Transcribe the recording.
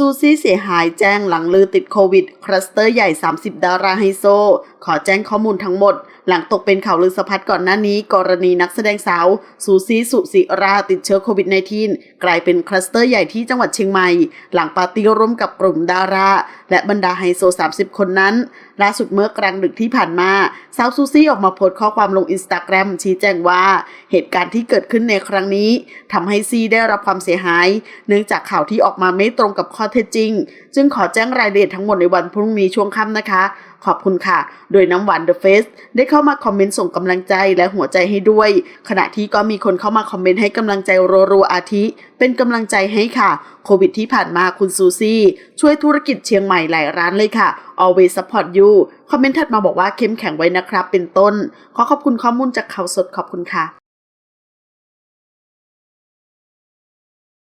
ซูซี่เสียหายแจ้งหลังลือติดโควิด คลัสเตอร์ใหญ่ 30 ดาราไฮโซ ขอแจ้งข้อมูลทั้งหมด หลังตกเป็นข่าวลือสะพัดก่อนหน้านี้ กรณีนักแสดงสาว ซูซี่สุสิราติดเชื้อโควิด -19 กลายเป็นคลัสเตอร์ใหญ่ที่จังหวัดเชียงใหม่ หลังปาร์ตี้ร่วมกับกลุ่มดารา และบรรดาไฮโซ 30 คนนั้น ล่าสุดเมื่อกลางดึกที่ผ่านมาสาวซูซี่ออกมาโพสต์ข้อความลงอินสตาแกรมชี้แจงว่า เหตุการณ์ที่เกิดขึ้นในครั้งนี้ทำให้ซีได้รับความเสียหาย เนื่องจากข่าวที่ออกมาไม่ตรงกับข้อเท็จจริง จึงขอแจ้งรายละเอียดทั้งหมดในวันพรุ่งนี้ช่วงค่ำนะคะ ขอบคุณค่ะ โดยน้ำหวานเดอะเฟสได้เข้ามาคอมเมนต์ส่งกำลังใจและหัวใจให้ด้วย ขณะที่ก็มีคนเข้ามาคอมเมนต์ให้กำลังใจรัวๆอาทิ เป็นกำลังใจให้ค่ะ โควิดที่ผ่านมาคุณซูซี่ ช่วยธุรกิจเชียงใหม่หลายร้านเลยค่ะ always support you คอมเมนต์ถัดมาบอกว่าเข้มแข็งไว้นะครับ เป็นต้น ขอขอบคุณข้อมูลจากข่าวสดขอบคุณค่ะ